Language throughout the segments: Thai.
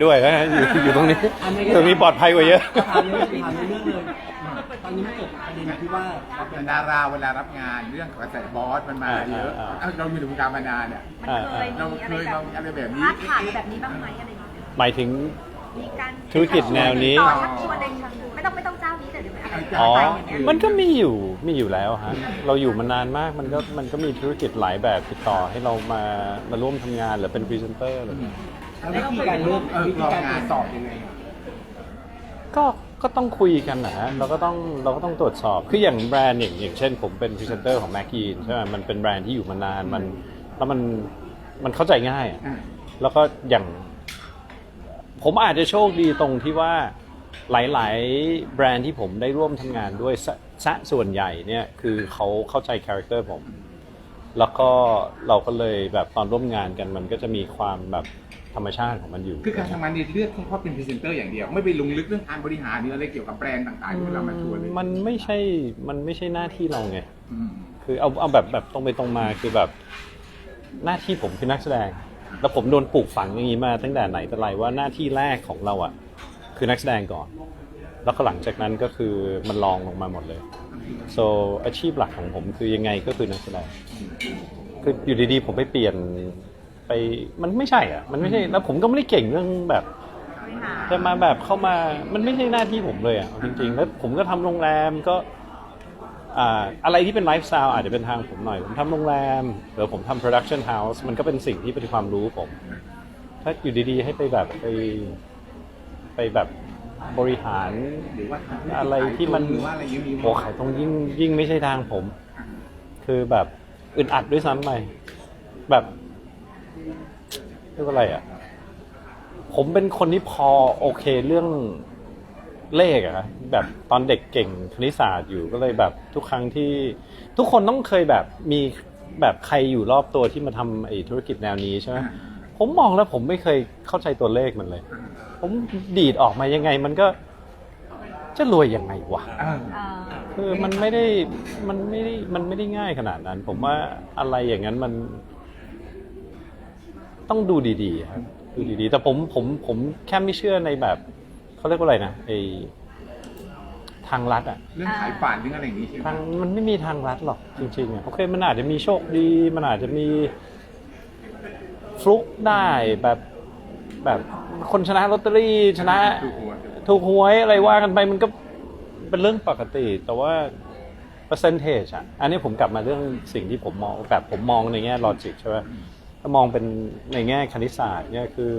ด้วยนะอยู่อยู่ตรงนี้อันนี้ตรงนี้ปลอดภัยกว่าเยอะ ถามเรื่องถามเรื่องเลยตอนนี้มันเกิดประเด็นที่ว่าเราเป็นดาราเวลารับงานเรื่องกระแสบอสมันมาเยอะอ่าอ่า เอ้าเราอยู่ในวงการมานานเนี่ยมันเคยเรามีเคอะไรยแบเราบอะไรแบบนี้ พาดผ่านแบบนี้บ้างไหมอะไรอย่างเงี้ยหมายถึง มีการธุรกิจแนวนี้ ต่อชักชวนในเชิงไม่ต้องไม่ต้องเจ้านี้แต่เดี๋ยวอะไรอ๋อต่างๆอย่างเงี้ยมันก็มีอยู่มีอยู่แล้วฮะเราอยู่มานานมากมันก็มันก็มีธุรกิจหลายแบบติดต่อให้เรามามาร่วมทำงานหรือเป็นพรีเซนเตอร์อะไรอย่างเงี้ย แล้ววิธีการเลือกวิธีการตรวจสอบยังไงก็ก็ต้องคุยกันนะฮะเราก็ต้องเราก็ต้องตรวจสอบ คืออย่างแบรนด์อย่างอย่างเช่น ผมเป็นพรีเซนเตอร์ของแม c กีนใช่ไหมมันเป็นแบรนด์ที่อยู่มานานมันแล้วมันมันเข้าใจง่ายอะอ่าแล้วก็อย่าง ผมอาจจะโชคดีตรงที่ว่าหลาย ๆ แบรนด์ที่ผมได้ร่วมทำงานด้วยซะซะส่วนใหญ่เนี่ยคือเขาเข้าใจคาแรคเตอร์ผม แล้วก็เราก็เลยแบบตอนร่วมงานกันมันก็จะมีความแบบ ธรรมชาติของมันอยู่ คือการทำงานเนี่ยเลือกแค่เพราะเป็นพรีเซนเตอร์อย่างเดียว ไม่ไปลงลึกเรื่องการบริหารหรืออะไรเกี่ยวกับแบรนด์ต่างๆที่เวลามาชวนเลยมันไม่ใช่ มันไม่ใช่หน้าที่เราไง อืมคือเอาเอาแบบแบบตรงไปตรงมาคือแบบหน้าที่ผมคือนักแสดง แล้วผมโดนปลูกฝังอย่างนี้มาตั้งแต่ไหนแต่ไรว่าหน้าที่แรกของเราอะ คือนักแสดงก่อน แล้วก็หลังจากนั้นก็คือมันลองลงมาหมดเลย so อาชีพหลักของผมคือยังไงก็คือนักแสดงคืออยู่ดีๆ ผมไปเปลี่ยน ไปมันไม่ใช่อะ มันไม่ใช่แล้วผมก็ไม่ได้เก่งเรื่องแบบบริหารจะมาแบบเข้ามามันไม่ใช่หน้าที่ผมเลยอะเอาจริงๆ แล้วผมก็ทำโรงแรมก็อ่าอะไรที่เป็นไลฟ์สไตล์อาจจะเป็นทางผมหน่อย ผมทำโรงแรมหรือผมทำโปรดักชันเฮาส์มันก็เป็นสิ่งที่เป็นความรู้ผม ถ้าอยู่ดีๆ ให้ไปแบบไปไปแบบบริหารหรือว่าทำอะไรที่มันหรือว่าอะไรอยังมีโหขายตรงยิ่งยิ่งไม่ใช่ทางผม คือแบบอึดอัดด้วยซ้ำไปแบบ เรียกว่าอะไรอะ ผมเป็นคนที่พอโอเคเรื่องเลขอะครับแบบตอนเด็กเก่งคณิตศาสตร์อยู่ก็เลยแบบทุกครั้งที่ ทุกคนต้องเคยแบบมีแบบใครอยู่รอบตัวที่มาทำไอ้ธุรกิจแนวนี้ใช่ไหมผมมองแล้วผมไม่เคยเข้าใจตัวเลขมันเลย ผมดีดออกมายังไงมันก็จะรวยยังไงวะเออเอ่อคือมันไม่ได้มันไม่ได้มันไม่ได้ง่ายขนาดนั้น ผมว่าอะไรอย่างนั้นมัน ต้องดูดีๆครับดูดีๆ แต่ผมผมผมแค่ไม่เชื่อในแบบเขาเรียกว่าอะไรนะไอทางลัดอะเรื่องขายฝันเรื่องอะไรอย่างนี้ใช่ไหมทางมันไม่มีทางลัดหรอกจริงๆอะโอเคมันอาจจะมีโชคดี มันอาจจะมีฟลุกได้แบบแบบคนชนะลอตเตอรี่ชนะ ถูกหัวถูกหวยอะไรว่ากันไปมันก็เป็นเรื่องปกติ แต่ว่าเปอร์เซนเทจอะอันนี้ผมกลับมาเรื่องสิ่งที่ผมมองแบบผมมองในแง่ลอจิกใช่ไหม ถ้ามองเป็นในแง่คณิตศาสตร์เนี่ยคือ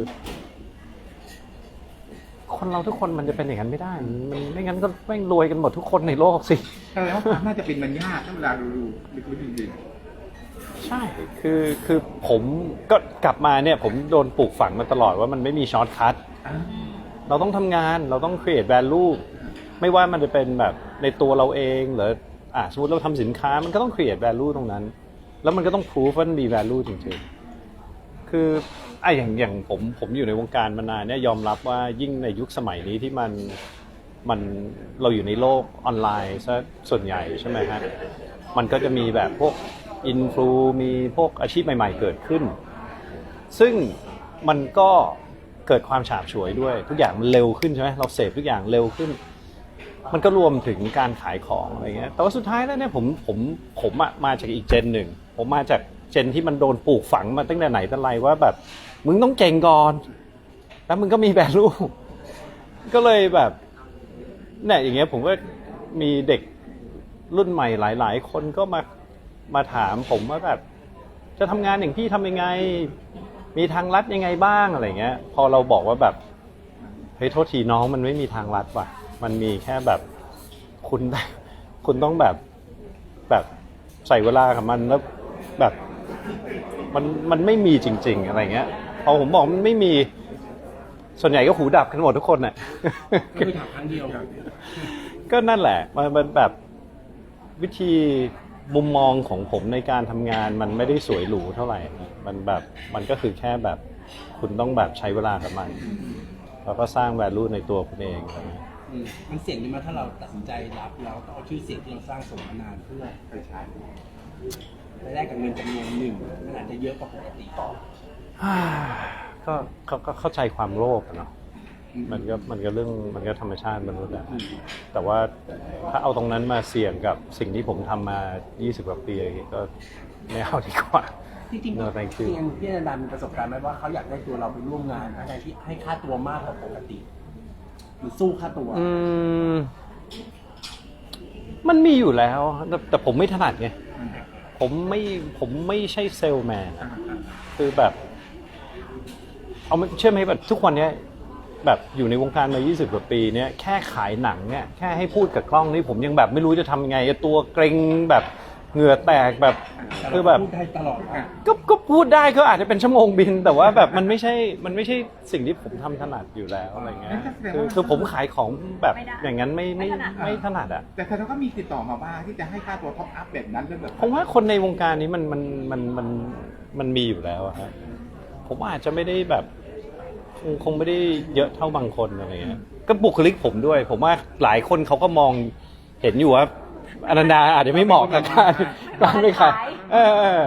คนเราทุกคนมันจะเป็นอย่างนั้นไม่ได้ มันไม่งั้นก็แม่งรวยกันหมดทุกคนในโลกสิแต่ว่าความน่าจะเป็นมันยากถ้าเวลาดูดูลึกๆจริงใช่คือคือผมก็กลับมาเนี่ย ผมโดนปลูกฝังมาตลอดว่ามันไม่มีช็อตคัทเราต้องทำงานเราต้อง create value ไม่ว่ามันจะเป็นแบบในตัวเราเองหรืออะสมมติเราทำสินค้ามันก็ต้อง create value ตรงนั้น แล้วมันก็ต้อง prove ว่ามันมี value จริงๆ คือไอ้อย่างอย่างผมผมอยู่ในวงการมานานเนี่ยยอมรับว่ายิ่งในยุคสมัยนี้ที่มันมันเราอยู่ในโลกออนไลน์ซะส่วนใหญ่ใช่ไหมฮะมันก็จะมีแบบพวกอินฟลูมีพวกอาชีพใหม่ ๆ เกิดขึ้น ซึ่งมันก็เกิดความฉาบฉวยด้วย ทุกอย่างมันเร็วขึ้นใช่ไหมเราเสพทุกอย่างเร็วขึ้น มันก็รวมถึงการขายของอะไรเงี้ยแต่ว่าสุดท้ายแล้วเนี่ยผมผมผมอะมาจากอีกเจนหนึ่งผมมาจาก เจนที่มันโดนปลูกฝังมาตั้งแต่ไหนแต่ไรว่าแบบ มึงต้องเก่งก่อน แล้วมึงก็มีแบลูก็เลยแบบเนี่ยอย่างเงี้ยผมก็มีเด็กรุ่นใหม่หลาย ๆ คนก็มามาถามผมว่าแบบ จะทำงานอย่างพี่ทำยังไง มีทางลัดยังไงบ้างอะไรเงี้ย พอเราบอกว่าแบบเฮ้ยโทษทีน้องมันไม่มีทางลัดว่ะ มันมีแค่แบบคุณคุณต้องแบบแบบใส่เวลากับมันแล้วแบบ มันมันไม่มีจริง ๆ อะไรเงี้ยพอผมบอกมันไม่มี ส่วนใหญ่ก็หูดับกันหมดทุกคนน่ะก็คือถามครั้งเดียวก็นั่นแหละ มันมันแบบวิธีมุมมองของผมในการทำงานมันไม่ได้สวยหรูเท่าไหร่ มันแบบมันก็คือแค่แบบคุณต้องแบบใช้เวลากับมัน แล้วก็สร้าง value ในตัวคุณเองอะไรเงี้ย อืมมันเสี่ยงไหมถ้าเราตัดสินใจรับแล้วต้องเอาชื่อเสียงที่เราสร้างสมมานานเพื่อไปใช้ ไปแลกกับเงินจำนวนหนึ่งมันอาจจะเยอะกว่าปกติอ่าก็ก็ก็เข้าใจความโลภอะเนาะมันก็มันก็เรื่องมันก็ธรรมชาติมนุษย์อะแต่ว่าถ้าเอาตรงนั้นมาเสี่ยงกับสิ่งที่ผมทำมา 20 กว่าปีอย่างงี้ก็ไม่เอาดีกว่า จริงๆ No, thank you จริงๆพี่อนันดามีประสบการณ์ไหมว่าเขาอยากได้ตัวเราไปร่วมงานอะไรที่ให้ค่าตัวมากกว่าปกติ หรือสู้ค่าตัว อืมมันมีอยู่แล้วแต่แต่ผมไม่ถนัดไง ผมไม่ผมไม่ใช่เซลแมนอะคือแบบ เอาไม่เชื่อไหมแบบทุกวันเนี้ยแบบอยู่ในวงการมา 20 กว่าปีเนี้ยแค่ขายหนังเนี่ยแค่ให้พูดกับกล้องนี่ผมยังแบบไม่รู้จะทำยังไงตัวเกรงแบบ เหงื่อแตกแบบแต่คือเราแบบ พูดได้ตลอดนะก็ก็พูดได้ก็อาจจะเป็นชั่วโมงบิน แต่ว่าแบบมันไม่ใช่มันไม่ใช่สิ่งที่ผมทำถนัดอยู่แล้วอะไรเงี้ยคือคือผมขายของแบบอย่างนั้นไม่ไม่ไม่ถนัดอะ แต่เขาก็มีติดต่อมาบ้างที่จะให้ค่าตัวท็อปอัพแบบนั้นก็แบบผมว่าคนในวงการนี้มันมันมันมันมันมีอยู่แล้วอะครับผมอาจจะไม่ได้แบบคงคงไม่ได้เยอะเท่าบางคนอะไรเงี้ยก็บุคลิกผมด้วย ผมว่าหลายคนเขาก็มองเห็นอยู่ว่า อนันดาอาจจะไม่เหมาะกับการการไปขายเออเออ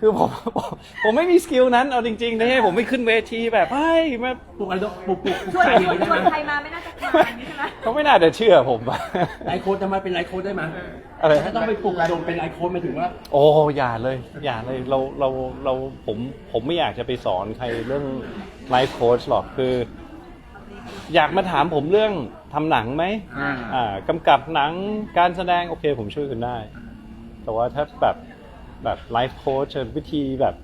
คือผมผมผมไม่มีสกิลนั้นเอาจริงๆนะให้ผมไม่ขึ้นเวทีแบบเฮ้ยมาปลุกอะไรปลุกปลุกปลุกชวนใจชอวย่านงนี้ชวนได้ใครไหมมาไม่น่าจะทานใช่ไหมเขาไม่น่าจะเชื่อผมอะ ไลฟ์โค้ดจะมาเป็นไลฟ์โค้ดได้ไหมอะไร ถ้าต้องไปปลุกระดมเป็นไลฟ์โค้ดหมายถึงว่า โอ้อย่าเลยอย่าเลยเราเราเราผมผมไม่อยากจะไปสอนใครเรื่องไลฟ์โค้ชหรอกคือ อยากมาถามผมเรื่อง ทำหนังไหมอ่า อ่ากำกับหนังการแสดงโอเคผมช่วยคุณได้ แต่ว่าถ้าแบบแบบไลฟ์โค้ชวิธีแบบ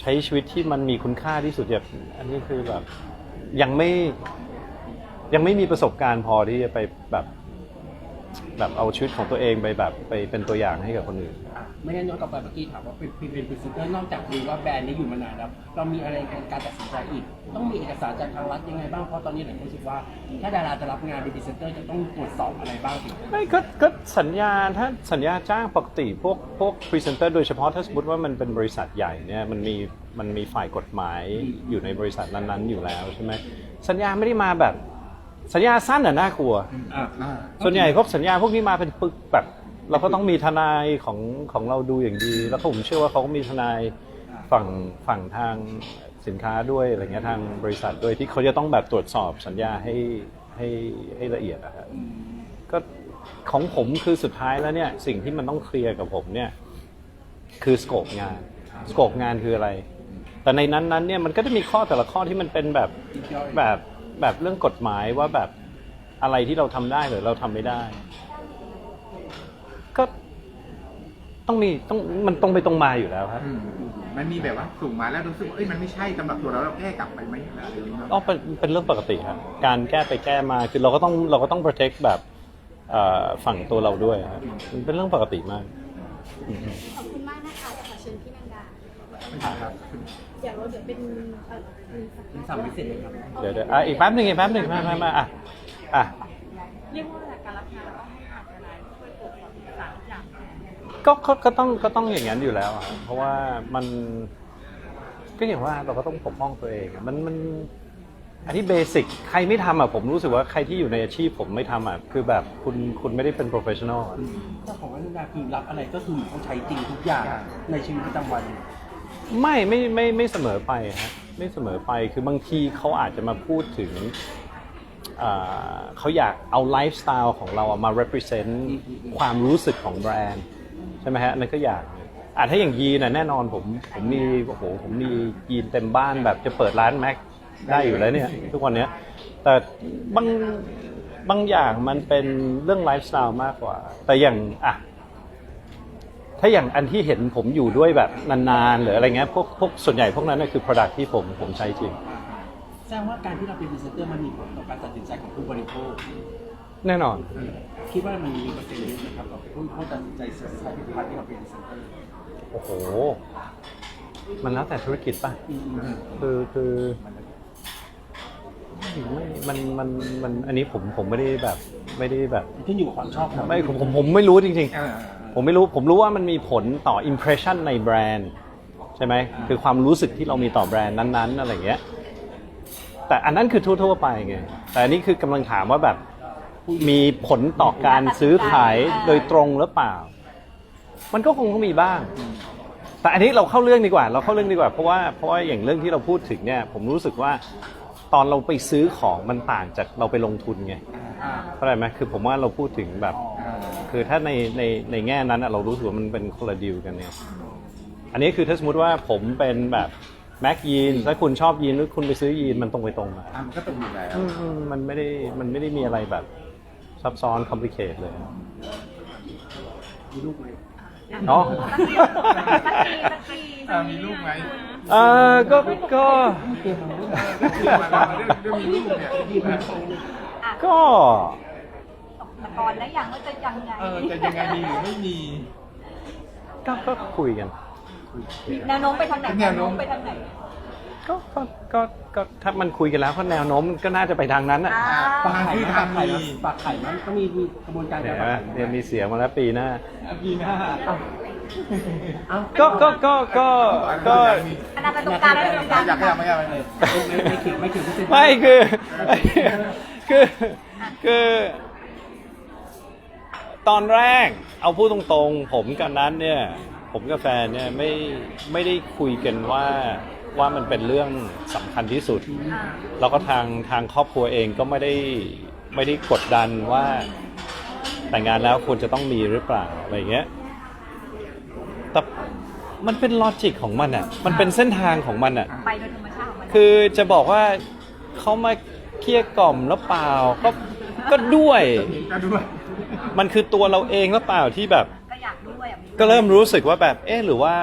ใช้ชีวิตที่มันมีคุณค่าที่สุดแบบอันนี้คือแบบยังไม่ยังไม่มีประสบการณ์พอที่จะไปแบบ แบบเอาชีวิตของตัวเองไปแบบไปเป็นตัวอย่างให้กับคนอื่นอะ ไม่งั้นย้อนกลับไปเมื่อกี้ถามว่าเป็นเป็นพรีเซนเตอร์นอกจากดูว่าแบรนด์นี้อยู่มานานแล้ว เรามีอะไรในการตัดสินใจอีก ต้องมีเอกสารจากทางรัฐยังไงบ้าง เพราะตอนนี้หลายคนรู้สึกว่า ถ้าดาราจะรับงานเป็นพรีเซนเตอร์จะต้องตรวจสอบอะไรบ้างถึงไม่ก็ก็สัญญาถ้าสัญญาจ้างปกติพวกพวกพรีเซนเตอร์โดยเฉพาะถ้าสมมติว่ามันเป็นบริษัทใหญ่เนี่ยมันมีมันมีฝ่ายกฎหมายอยู่ในบริษัทนั้นๆอยู่แล้วใช่ไหมสัญญาไม่ได้มาแบบ สัญญาสั้นอะน่ากลัวอะอ่าส่วนใหญ่พวกสัญญาพวกนี้มาเป็นปึกแบบ เราก็ต้องมีทนายของของเราดูอย่างดี แล้วผมเชื่อว่าเขาก็มีทนายฝั่งฝั่งทางสินค้าด้วยอะไรเงี้ยทางบริษัทด้วยที่เขาจะต้องแบบตรวจสอบสัญญาให้ให้ให้ละเอียดนะครับก็ของผมคือสุดท้ายแล้วเนี่ยสิ่งที่มันต้องเคลียร์กับผมเนี่ยคือสโคปงานสโคปงานคืออะไร แต่ในนั้นนั้นเนี่ยมันก็จะมีข้อแต่ละข้อที่มันเป็นแบบแบบแบบเรื่องกฎหมายว่าแบบอะไรที่เราทำได้หรือเราทำไม่ได้ ก็ ต้องมีต้องมันตรงไปตรงมาอยู่แล้วครับอืมมันมีแบบว่าส่งมาแล้วรู้สึกว่าเอ้ยมันไม่ใช่สำหรับตัวเราเราแก้กลับไปไหมอะไรอย่างเงี้ย อ๋อเป็นเป็นเรื่องปกติครับการแก้ไปแก้มาคือเราก็ต้องเราก็ต้อง protect แบบเอ่อฝั่งตัวเราด้วยครับมันเป็นเรื่องปกติมากอืมขอบคุณมากนะคะขอเชิญพี่นันดาครับเดี๋ยวเราเดี๋ยวเป็นเอ่อมีสักมีสั่งไม่เสร็จเลยครับ เดี๋ยวเดี๋ยวอะอีกแป๊บหนึ่งอีกแป๊บหนึ่งมามามาอะอะ เรียกว่าการรั ก็ก็ก็ต้องก็ต้องอย่างนั้นอยู่แล้วอะเพราะว่ามัน ก็อย่างว่าเราก็ต้องปกป้องตัวเองอะมันมันอันนี้เบสิกใครไม่ทำอะผมรู้สึกว่าใครที่อยู่ในอาชีพผมไม่ทำอะคือแบบคุณคุณไม่ได้เป็น professional อะถ้าของอนันดาคือรับอะไรก็คือเขาใช้จริงทุกอย่างในชีวิตประจำวัน ไม่ไม่ไม่ไม่เสมอไปฮะไม่เสมอไปคือบางทีเขาอาจจะมาพูดถึงอ่าเขาอยากเอาไลฟ์สไตล์ของเราอะมา represent ความรู้สึกของแบรนด์ ใช่ไหมฮะนนั่นก็อยากอะถ้าอย่างยีนน่ะแน่นอนผมผมมีโอ้โหผมมียีนเต็มบ้านแบบจะเปิดร้านแม็กได้อยู่แล้วเนี่ย ทุกวันเนี้ย แต่บางบางอย่างมันเป็นเรื่องไลฟ์สไตล์มากกว่า แต่อย่างอะถ้าอย่างอันที่เห็นผมอยู่ด้วยแบบนานๆหรืออะไรเงี้ยพวกพวกส่วนใหญ่พวกนั้นน่ะคือ Product ที่ผมผมใช้จริง แสดงว่าการที่เราเป็นพรีเซนเตอร์มันมีผลต่อการตัดสินใจของผู้บริโภค แน่นอน คิดว่ามันมีเปอร์เซ็นต์เยอะนะครับกับผู้บริโภคตัดสินใจซื้อใช้ผลิตภัณฑ์ที่เราเป็นพรีเซนเตอร์โอ้โห มันแล้วแต่ธุรกิจป่ะ อืมอืมคือคือไม่มันมันมันอันนี้ผมผมไม่ได้แบบไม่ได้แบบขึ้นอยู่กับความชอบของไม่ผมผมผมไม่รู้จริง อ่าๆผมไม่รู้ผมรู้ว่ามันมีผลต่อ impression ในแบรนด์ใช่ไหมคือความรู้สึกที่เรามีต่อแบรนด์นั้น ๆ อะไรอย่างเงี้ยแต่อันนั้นคือทั่ว ๆ ไปไงแต่อันนี้คือกำลังถามว่าแบบ มีผลต่อการซื้อขายโดยตรงหรือเปล่า มันก็คงต้องมีบ้าง แต่อันนี้เราเข้าเรื่องดีกว่า เราเข้าเรื่องดีกว่าเพราะว่าเพราะว่าอย่างเรื่องที่เราพูดถึงเนี่ยผมรู้สึกว่าตอนเราไปซื้อของมันต่างจากเราไปลงทุนไงอ่าเข้าใจไหมคือผมว่าเราพูดถึงแบบ คือถ้าในในในแง่นั้นอะเรารู้สึกว่ามันเป็นคนละดีลกันเนี่ยอันนี้คือถ้าสมมติว่าผมเป็นแบบแม็กยีนถ้าคุณชอบยีนหรือคุณไปซื้อยีนมันตรงไปตรงมาอะมันก็ตรงอยู่แล้วอืมอืมมันไม่ได้มันไม่ได้มีอะไรแบบ ซับซ้อนคอมพลีเคทเลยมีลูกไหมเนาะสักทีอะมีลูกไหมเออก็ก็เรื่องเรื่องมีลูกเนี่ยก็ตะกอนแล้วยังว่าจะยังไงเออจะยังไงดีหรือไม่มีก็ก็คุยกัน แนวโน้มไปทางไหนแนวโน้มไปทางไหน ก็ก็ก็ก็ถ้ามันคุยกันแล้วก็แนวโน้มมันก็น่าจะไปทางนั้นอะอ่าฝากไข่นะฝากไข่นะฝากไข่มันก็มีมีกระบวนการเดี๋กายรวฝากนะไข่เดี๋ยวมีเสียงมาแล้วปีหน้าปีหน้าเอ้าก็ก็ก็ก็ก็ อันนั้นเป็นตรงกลางแล้วตรงกลางอยากให้อยากไม่อยากไม่ไม่ไม่ขิงไม่ขิงไม่เซ็นไม่คือคือคือตอนแรก เอาพูดตรงๆ ผมกับนัทเนี่ย ผมกับแฟนเนี่ยไม่ไม่ได้คุยกันว่า ว่ามันเป็นเรื่องสำคัญที่สุดอ่าแล้วก็ทางทางครอบครัวเองก็ไม่ได้ไม่ได้กดดันว่าแต่งงานแล้วควรจะต้องมีหรือเปล่าอะไรเงี้ยแต่มันเป็นลอจิกของมันอะ มันเป็นเส้นทางของมันอะ ไปโดยธรรมชาติของมันคือจะบอกว่าเขามาเคี่ยกล่อมแล้วเปล่าก็ก็ด้วย ก็ด้วยมันคือตัวเราเองแล้วเปล่าที่แบบ ก็อยากด้วยอะก็เริ่มรู้สึกว่าแบบ เอ๊ะหรือว่า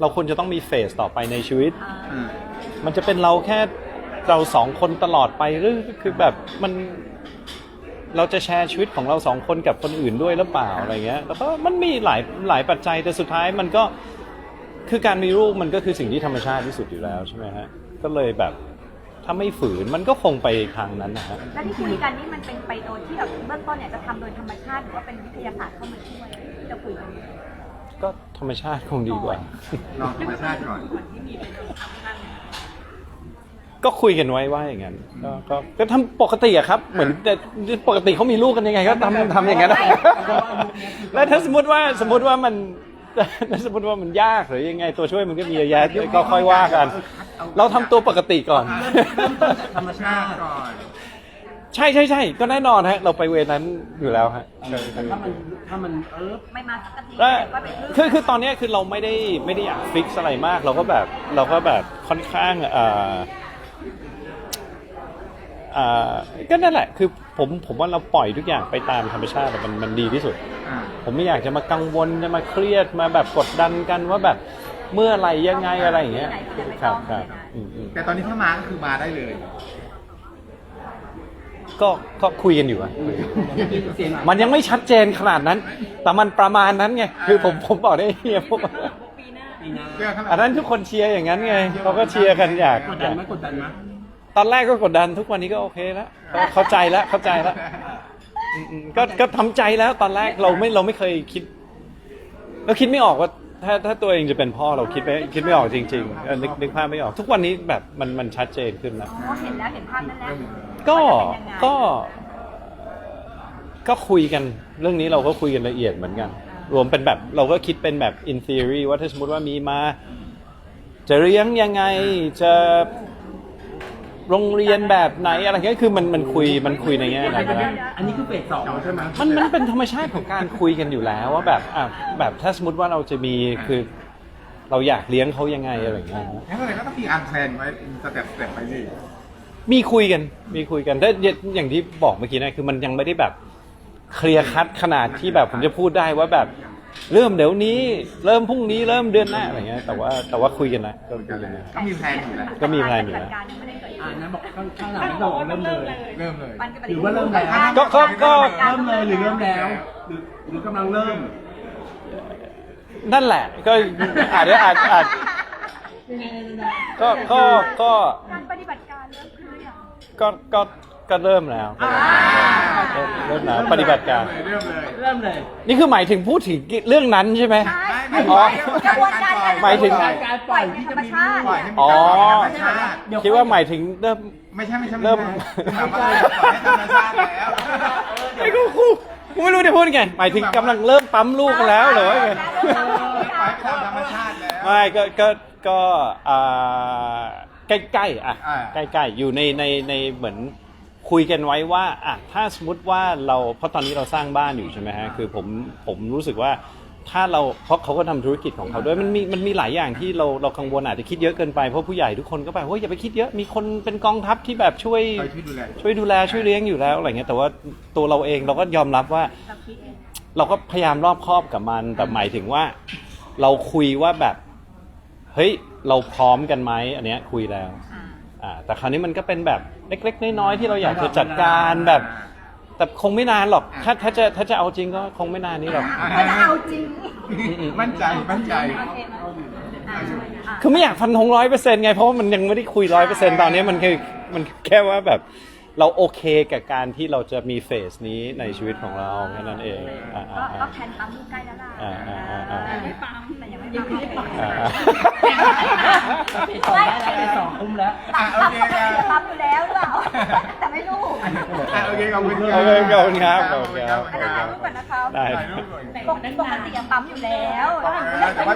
เราควรจะต้องมีเฟสต่อไปในชีวิตอ่าอืมมันจะเป็นเราแค่เราสองคนตลอดไปหรือคือแบบมันเราจะแชร์ชีวิตของเราสองคนกับคนอื่นด้วยหรือเปล่าอะไรเงี้ยแล้วก็มันมีหลายหลายปัจจัยแต่สุดท้ายมันก็คือการมีลูกมันก็คือสิ่งที่ธรรมชาติที่สุดอยู่แล้วใช่ไหมฮะก็เลยแบบถ้าไม่ฝืนมันก็คงไปทางนั้นนะฮะ แล้วที่คุยกันนี่มันเป็นไปโดยที่แบบเบื้องต้นเนี่ยจะทำโดยธรรมชาติหรือว่าเป็นวิทยาศาสตร์เข้ามาช่วยที่จะคุยกัน ก็ธรรมชาติคงดีกว่า ลองธรรมชาติก่อนก็คุยกันไว้ว่าอย่างนั้นก็ก็ก็ทำปกติอะครับ เหมือนแต่ปกติเขามีลูกกันยังไง ก็ทำทำอย่างนั้นอะแล้วถ้าสมมติว่าสมมติว่ามันถ้าสมมติว่ามันยากหรือยังไงตัวช่วยมันก็มีเยอะแยะก็ค่อยว่ากัน เราทำตัวปกติก่อน เริ่มต้นจากธรรมชาติก่อน ใช่ใช่ใช่ก็แน่นอนฮะ เราไปเวรนั้นอยู่แล้วฮะ แต่ถ้ามันถ้ามันเออไม่มาสักทีแล้วก็เป็นคือคือตอนเนี้ยคือเราไม่ได้ไม่ได้อยากฟิกอะไรมาก เราก็แบบเราก็แบบค่อนข้างเอ่อเอ่อก็นั่นแหละคือผมผมว่าเราปล่อยทุกอย่างไปตามธรรมชาติอะมันมันดีที่สุด อ่าผมไม่อยากจะมากังวลจะมาเครียดมาแบบกดดันกันว่าแบบเมื่อไหรยังไงอะไรอย่างเงี้ยครับครับอืมอืมแต่ตอนนี้ถ้ามาก็คือมาได้เลย ก็ก็คุยกันอยู่อะเสียงมันยังไม่ชัดเจนขนาดนั้น แต่มันประมาณนั้นไงคือผมผมบอกได้เฮียพวกปีหน้าเรื่องขนาดอันนั้นทุกคนเชียร์อย่างนั้นไงเขาก็เชียร์กันอยากกดอดัยานกไหมกดดันไหมตอนแรกก็กดดันทุกวันนี้ก็โอเคแล้วก็เข้าใจแล้วเข้าใจแล้วอืมอืมก็ก็ทำใจแล้วตอนแรกเราไม่เราไม่เคยคิดเราคิดไม่ออกว่าถ้าถ้าตัวเองจะเป็นพ่อเราคิดไม่คิดไม่ออกจริงๆเออนึกนึกภาพไม่ออก ทุกวันนี้แบบมันมันชัดเจนขึ้นแล้วอ๋อเห็นแล้วเห็นภาพนั้นแล้ว ก็ว่าจะเป็นยังไงก็ ก็คุยกันเรื่องนี้เราก็คุยกันละเอียดเหมือนกัน รวมเป็นแบบเราก็คิดเป็นแบบ in theory ว่าถ้าสมมติว่ามีมา จะเลี้ยงยังไงจะโรงเรียนแบบไหนอะไรเงี้ยคือมันมันคุยมันคุยในแง่นั้นนะอันนี้คือเฟสสองใช่ไหมมันมันเป็นธรรมชาติของการคุยกันอยู่แล้วว่าแบบอะแบบถ้าสมมติว่าเราจะมีคือ เราอยากเลี้ยงเขายังไงอะไรเงี้ยงั้นอะไรก็ต้องมีอันแพลนไว้สเต็ปสเต็ปไปสิ มีคุยกัน มีคุยกันแต่อย่างที่บอกเมื่อกี้นะคือมันยังไม่ได้แบบเคลียร์คัดขนาดที่แบบผมจะพูดได้ว่าแบบเริ่มเดี๋ยวนี้เริ่มพรุ่งนี้เริ่มเดือนหน้าอะไรเงี้ยแต่ว่าแต่ว่าคุยกันนะก็คุยกันนะก็มีแพลนอยู่แล้วก็มีแพลนอยู่แล้วการยังไม่ได้เกิดอ่าขึ้นนั้นบอกข้างข้างหลังไม่บอกเริ่มเลยเริ่มเลยมันก็เป็นหรือว่าเริ่มแล้วก็ก็ก็เริ่มเลยหรือเริ่มแล้วหรือหรือกำลังเริ่ม นั่นแหละก็อาจจะอาจอาจก็ก็ก็การปฏิบัติ ก็ก็ก็เริ่มแล้วอ่าเริ่มเริ่มแล้วปฏิบัติการ เริ่มเลยเริ่มเลยนี่คือหมายถึงพูดถึงเรื่องนั้นใช่ไหมใช่ไม่อ๋อกระบวนการการหมายถึงการการปล่อยที่จะมีลูกปล่อยให้มีอ๋อธรรมชาติคิดว่าหมายถึงเริ่ม ไม่ใช่ไม่ใช่เริ่มถามว่าปล่อยให้ธรรมชาติแล้วไอ้กูกูกูไม่รู้จะพูดไง หมายถึงกำลังเริ่มปั๊มลูกกันแล้วเหรอวะไง ปล่อยให้ตามธรรมชาติแล้ว ไม่ก็ก็ก็อ่า ใกล้ๆอะอ่า ใกล้ๆอยู่ในในในเหมือนคุยกันไว้ว่าอะถ้าสมมติว่าเราเพราะตอนนี้เราสร้างบ้านอยู่ใช่ไหมฮะคือผมผมรู้สึกว่าถ้าเราเพราะเขาก็ทำธุรกิจของเขาด้วยมันมีมันมีหลายอย่างที่เราเรากังวลอาจจะคิดเยอะเกินไปเพราะผู้ใหญ่ทุกคนก็แบบเฮ้ยอย่าไปคิดเยอะมีคนเป็นกองทัพที่แบบช่วย คอยช่วยดูแล ช่วยดูแลช่วยเลี้ยงอยู่แล้วอะไรเงี้ยแต่ว่าตัวเราเองเราก็ยอมรับว่า เราคิดเองเราก็พยายามรอบคอบกับมันแต่หมายถึงว่า เราคุยว่าแบบ เฮ้ย เราพร้อมกันไหมอันเนี้ยคุยแล้วอ่าอ่าแต่คราวนี้มันก็เป็นแบบเล็กๆน้อยๆที่เราอยากจะจัดการแบบ แต่คงไม่นานหรอกถ้าถ้าจะถ้าจะเอาจริงก็คงไม่นานนี้หรอก ก็จะเอาจริงมั่นใจมั่นใจโอเคไหมอ่าอ่าคือไม่อยากฟันธงร้อยเปอร์เซ็นต์ไง เพราะว่ามันยังไม่ได้คุยร้อยเปอร์เซ็นต์ตอนนี้มันคือมันแค่ว่าแบบเราโอเคกับการที่เราจะมีเฟสนี้ในชีวิตของเราแค่นั้นเองอ่าก็อ่าก็อ่าแพลนปั๊มลูกใกล้แล้วล่ะอ่าอ่าอ่าอ่าแต่ไม่ปั๊มแต่ยังไม่ปั๊ม อ่าอ่าเฟสสองได้แล้วเฟสสองคุ้มแล้วปั๊มปั๊มก็ไม่ได้ปั๊มอยู่แล้วหรือเปล่า แต่ไม่รู้อะโอเคขอบคุณโอเคขอบคุณครับขอบคุณครับอันนั้นถ่ายรูปก่อนนะคะได้ ถ่ายรูปก่อน ปกติอะปั๊มอยู่แล้ว แต่ว่า